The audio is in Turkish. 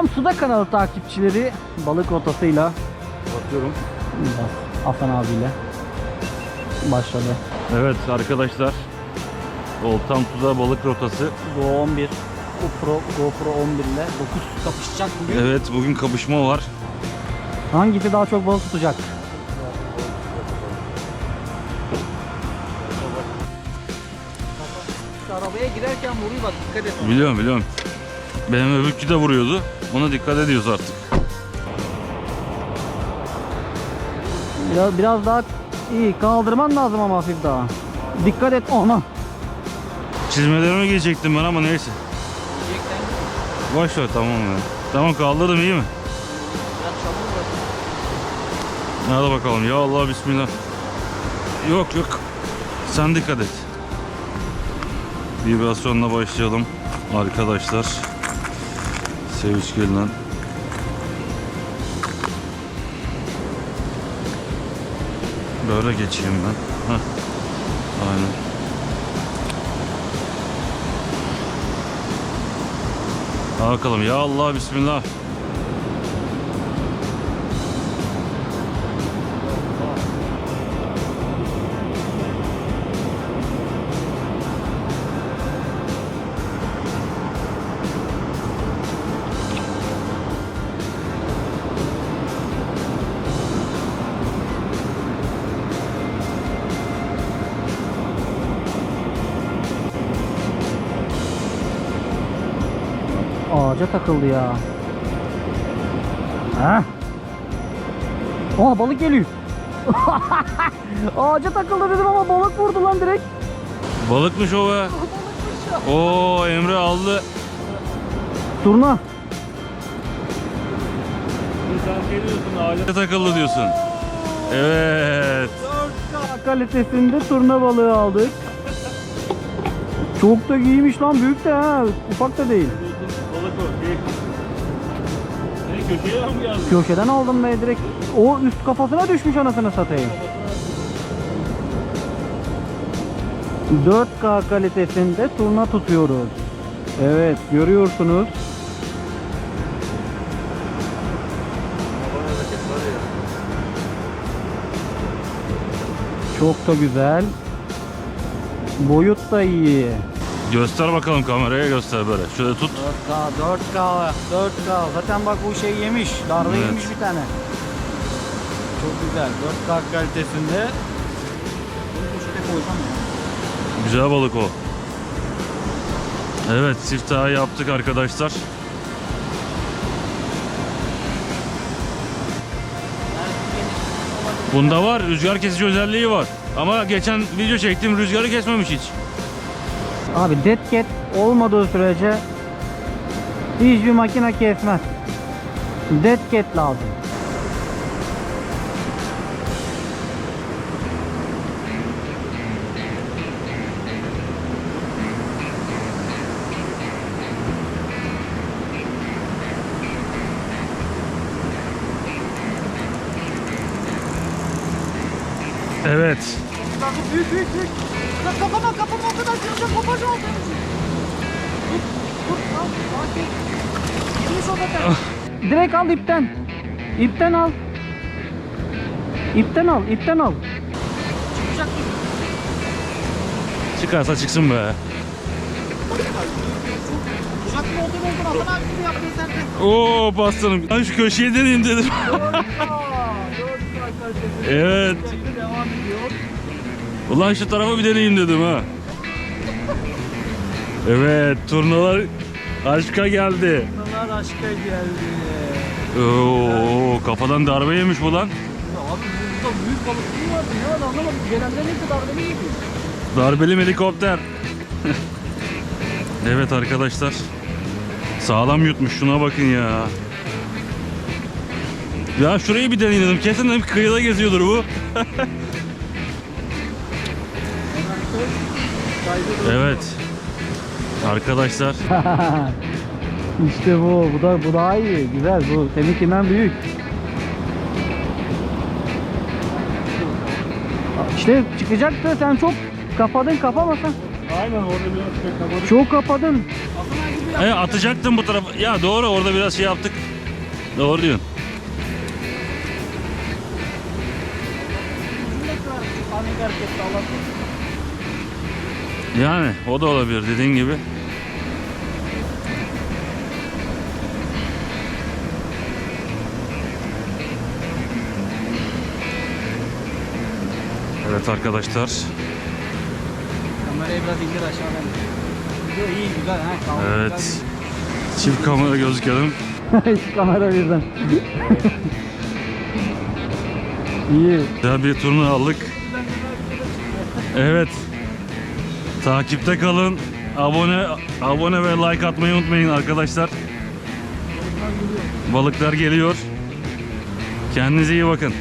Oltam Suda kanalı takipçileri balık rotasıyla Bakıyorum. Hasan abiyle başladı. Evet arkadaşlar. Oltam Tuza balık rotası. Go 11 GoPro, GoPro 11 ile 9 kapışacak bugün. Evet bugün kapışma var. Hangisi daha çok balık tutacak? Arabaya girerken vuruyor bak dikkat et. Biliyorum biliyorum. Benim öbürkü de vuruyordu. Ona dikkat ediyoruz artık. Biraz, biraz daha iyi kaldırman lazım ama hafif daha. Dikkat et ona. Çizmelerimi giyecektim ben ama neyse. Boş ver tamam ya. Tamam kaldırdım iyi mi? Hadi bakalım ya Allah bismillah. Yok yok. Sen dikkat et. Vibrasyonla başlayalım arkadaşlar. Sevinç gelinen. Böyle geçeyim ben. Heh. Aynen. Hadi bakalım ya Allah bismillah. Ağaca takıldı ya. Ha? Aa balık geliyor. Ağaca takıldı dedim ama balık vurdu lan direkt. Balıkmış o be. Oo Emre aldı. Turna. Sen şey diyorsun ağaca takıldı diyorsun. Evet. 4K kalitesinde turna balığı aldık. Çok da iyiymiş lan büyük de ha. Ufak da değil. Köşeye mi geldi? Köşeden aldım be direkt. O üst kafasına düşmüş anasını satayım. 4K kalitesinde turna tutuyoruz. Evet görüyorsunuz. Çok da güzel. Boyut da iyi. Göster bakalım kameraya göster böyle. Şöyle tut. 4K, 4K, 4K. Zaten bak bu şey yemiş. Darbe Evet. yemiş bir tane. Çok güzel. 4K kalitesinde. Bunu poşete koysam ya. Güzel balık o. Evet siftahı yaptık arkadaşlar. Bunda var rüzgar kesici özelliği var. Ama geçen video çektim rüzgarı kesmemiş hiç. Abi dead cat olmadığı sürece hiçbir makine kesmez. Dead cat lazım. Evet. Büyük büyük büyük. Lan kapama kapama o kadar kıracağım kopacağım. Tut tut al sakin. O kadar. Direkt al ipten. İpten al. İpten al, ipten al. Çıkacak gibi. Çıkarsa çıksın be. Uzak mı oldun Hasan abi. Oo bastırım. Ben şu köşeye deneyim dedim. evet. Devam ediyor. Ulan şu tarafa bir deneyeyim dedim ha. Evet turnalar aşka geldi. Bunlar aşka geldi. Oo kafadan darbe yemiş bu lan. Ya abi burada büyük balık mı vardı ya anlamadım. Gelenler hepsi darbeli gibi. Darbeli helikopter. evet arkadaşlar. Sağlam yutmuş şuna bakın ya. Ya şurayı bir deneyim dedim. Kesin dedim kıyıda geziyordur bu. evet. Arkadaşlar işte bu, bu da bu daha iyi. Güzel bu. Seninkinden büyük. İşte çıkacaktı sen çok kapadın kapamasan. Aynen orada biraz Çok kapadın. Hasan abi yaptık. E, atacaktım bu tarafa. Ya doğru orada biraz şey yaptık. Doğru diyorsun. Panik korusun. Yani o da olabilir dediğin gibi. Evet arkadaşlar. Kamerayı biraz indir aşağıdan. Video iyi güzel ha. Evet. Çift kamera gözükelim. Şu kamera birden. iyi. Güzel bir turnu aldık. Evet. Takipte kalın. Abone abone ve like atmayı unutmayın arkadaşlar. Balıklar geliyor. Kendinize iyi bakın.